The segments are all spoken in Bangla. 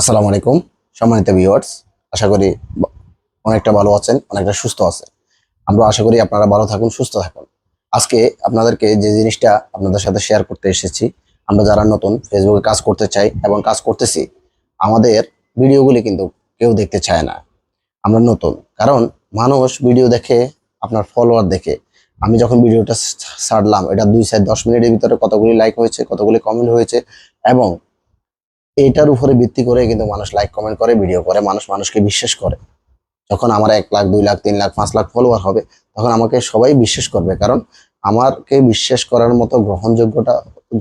আসসালামু আলাইকুম, সম্মানিত ভিউয়ার্স আশা করি অনেকটা ভালো আছেন, অনেকটা সুস্থ আছেন। আমরা আশা করি আপনারা ভালো থাকুন, সুস্থ থাকুন। আজকে আপনাদেরকে যে জিনিসটা আপনাদের সাথে শেয়ার করতে এসেছি, আমরা যারা নতুন ফেসবুকে কাজ করতে চাই এবং কাজ করতেছি, আমাদের ভিডিওগুলি কিন্তু কেউ দেখতে চায় না। আমরা নতুন, কারণ মানুষ ভিডিও দেখে, আপনার ফলোয়ার দেখে। আমি যখন ভিডিওটা ছাড়লাম, এটা দুই সাইড দশ মিনিটের ভিতরে কতগুলি লাইক হয়েছে, কতগুলি কমেন্ট হয়েছে এবং এটার উপরে ভিত্তি করে কিন্তু মানুষ লাইক কমেন্ট করে ভিডিও করে, মানুষ মানুষকে বিশ্বাস করে। যখন আমার এক লাখ, দুই লাখ, তিন লাখ, পাঁচ লাখ ফলোয়ার হবে, তখন আমাকে সবাই বিশ্বাস করবে, কারণ আমাকে বিশ্বাস করার মতো গ্রহণযোগ্যতা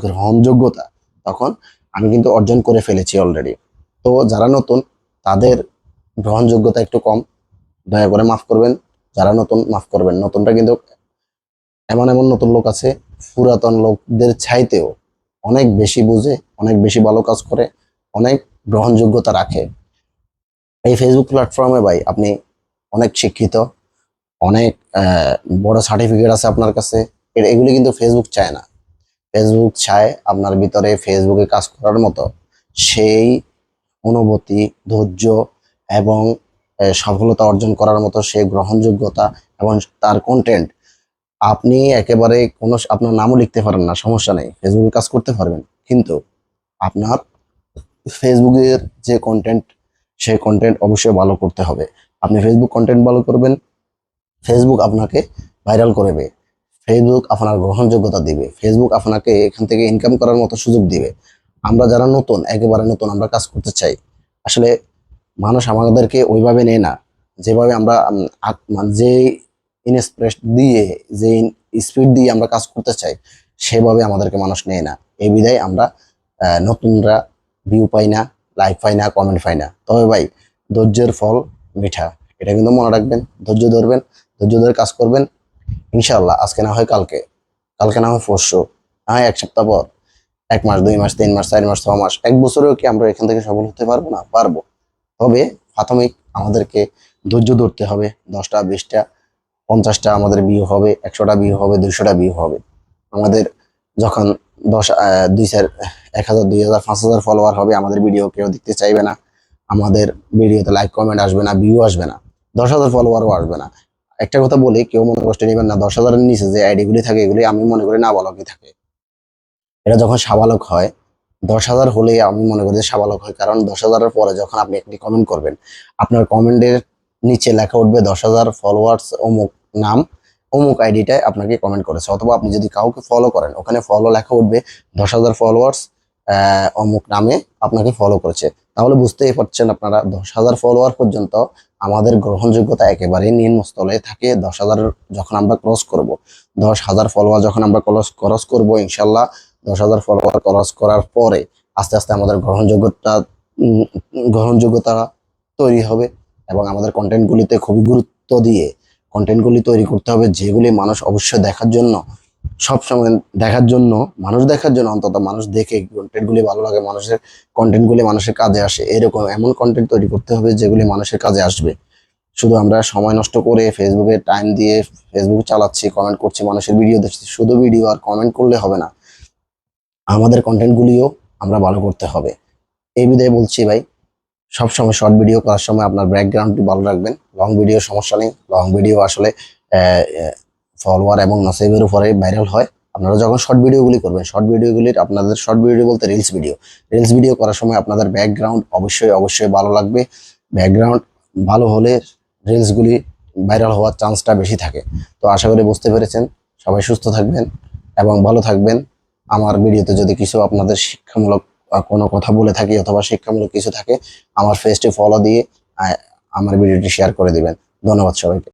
গ্রহণযোগ্যতা তখন আমি কিন্তু অর্জন করে ফেলেছি অলরেডি তো যারা নতুন, তাদের গ্রহণযোগ্যতা একটু কম। দয়া করে মাফ করবেন। যারা নতুন, মাফ করবেন। নতুনটা কিন্তু এমন এমন নতুন লোক আছে, পুরাতন লোকদের ছাইতেও অনেক বেশি বুঝে, অনেক বেশি ভালো কাজ করে অনেক গ্রহণযোগ্যতা রাখে। এই ফেসবুক প্ল্যাটফর্মে ভাই আপনি অনেক শিক্ষিত, অনেক বড় সার্টিফিকেট আছে আপনার কাছে এগুলি কিন্তু ফেসবুক চায় না। ফেসবুক চায় আপনার ভিতরে ফেসবুকে কাজ করার মতো। সেই অনুভূতি, ধৈর্য এবং সফলতা অর্জন করার মতো সেই গ্রহণযোগ্যতা এবং তার কন্টেন্ট আপনি একেবারে কোনো, আপনার নামও লিখতে পারেন না, সমস্যা নেই। ফেসবুকে কাজ করতে পারবেন। কিন্তু আপনার ফেসবুকের যে কন্টেন্ট সেই কন্টেন্ট অবশ্যই ভালো করতে হবে। আপনি ফেসবুক কন্টেন্ট ভালো করবেন ফেসবুক আপনাকে ভাইরাল করবে। ফেসবুক আপনার গ্রহণযোগ্যতা দিবে। ফেসবুক আপনাকে এখান থেকে ইনকাম করার মতো সুযোগ দিবে। আমরা যারা নতুন, একেবারে নতুন আমরা কাজ করতে চাই। আসলে মানুষ আমাদেরকে ওইভাবে নেয় না। যেভাবে আমরা মানে যে ইনস্প্রেস দিয়ে, যে স্পিড দিয়ে আমরা কাজ করতে চাই, সেভাবে আমাদেরকে মানুষ নেয় না। এই বিধায় আমরা নতুনরা ভিউ পাই না লাইক পাই না কমেন্ট পাই না। তবে ভাই, ধৈর্যের ফল মিঠা। এটা কিন্তু মনে রাখবেন, ধৈর্য ধরবেন, ধৈর্য ধরে কাজ করবেন। ইনশাল্লাহ আজকে না হয় কালকে। কালকে না হয় পরশু, না হয় এক সপ্তাহ পর। এক মাস, দুই মাস, তিন মাস, চার মাস, ছ মাস, এক বছরেও কি আমরা এখান থেকে সফল হতে পারব না? পারব। তবে প্রাথমিক আমাদেরকে ধৈর্য ধরতে হবে। দশটা, বিশটা, পঞ্চাশটা আমাদের বিয়ে হবে, একশোটা বিয়ে হবে, দুইশোটা বিয়ে হবে। আমাদের যখন দশ দুই চার এক হাজার, দুই হাজার, পাঁচ হাজার ফলোয়ার হবে, আমাদের ভিডিও কেউ দেখতে চাইবে না। আমাদের ভিডিওতে লাইক কমেন্ট আসবে না ভিউ আসবে না, দশ হাজার ফলোয়ারও আসবে না। একটা কথা বলি, কেউ মনে কষ্ট নেবেন না, দশ হাজারের নিচে যে আইডিগুলি থাকে, এগুলি আমি মনে করি না বালকই থাকে। এটা যখন সাবালক হয়, দশ হাজার হলে আমি মনে করি যে সাবালক হয়, কারণ দশ হাজারের পরে যখন আপনি একটি কমেন্ট করবেন, আপনার কমেন্টের নিচে লেখা উঠবে দশ হাজার ফলোয়ার্স অমুক নাম, অমুক আইডিটায় আপনাকে কমেন্ট করেছে। অথবা আপনি যদি কাউকে ফলো করেন, ওখানে ফলো লেখা উঠবে দশ হাজার ফলোয়ার্স অমুক নামে আপনাকে ফলো করেছে। তাহলে বুঝতেই পারছেন আপনারা, দশ হাজার ফলোয়ার পর্যন্ত আমাদের গ্রহণযোগ্যতা একেবারেই নিম্নস্থলে থাকে। দশ হাজার যখন আমরা ক্রস করব, দশ হাজার ফলোয়ার যখন আমরা ক্রস ক্রস করব, ইনশাল্লাহ দশ হাজার ফলোয়ার ক্রস করার পরে আস্তে আস্তে আমাদের গ্রহণযোগ্যতা গ্রহণযোগ্যতা তৈরি হবে এবং আমাদের কন্টেন্টগুলিতে খুবই গুরুত্ব দিয়ে কন্টেন্টগুলি তৈরি করতে হবে যেগুলি মানুষ অবশ্যই দেখার জন্য সব সময় দেখার জন্য, মানুষ দেখার জন্য অন্তত মানুষ দেখে কন্টেন্টগুলি ভালো লাগে, মানুষের কন্টেন্টগুলি মানুষের কাজে আসে। এরকম এমন কন্টেন্ট তৈরি করতে হবে যেগুলি মানুষের কাজে আসবে। শুধু আমরা সময় নষ্ট করে ফেসবুকে টাইম দিয়ে ফেসবুক চালাচ্ছি কমেন্ট করছি, মানুষের ভিডিও দেখছি, শুধু ভিডিও আর কমেন্ট করলে হবে না। আমাদের কন্টেন্টগুলিও আমরা ভালো করতে হবে। এই বিধায় বলছি ভাই, সবসময় শর্ট ভিডিও করার সময় আপনার ব্যাকগ্রাউন্ডটি ভালো রাখবেন। লং ভিডিও সমস্যা নেই লং ভিডিও আসলে ফলোয়ার এবং নসেবের উপরে ভাইরাল হয়, আপনারা যখন শর্ট ভিডিওগুলি করবেন শর্ট ভিডিওগুলির আপনাদের শর্ট ভিডিও বলতে রিলস ভিডিও রিলস ভিডিও করার সময় আপনাদের ব্যাকগ্রাউন্ড অবশ্যই অবশ্যই ভালো লাগবে। ব্যাকগ্রাউন্ড ভালো হলে রিলসগুলি ভাইরাল হওয়ার চান্সটা বেশি থাকে। তো আশা করি বুঝতে পেরেছেন। সবাই সুস্থ থাকবেন এবং ভালো থাকবেন। আমার ভিডিওতে যদি কিছু আপনাদের শিক্ষামূলক কোনো কথা বলে থাকি অথবা শিক্ষামূলক কিছু থাকে, আমার ফেসটি ফলো দিয়ে আমার ভিডিওটি শেয়ার করে দিবেন। ধন্যবাদ সবাইকে।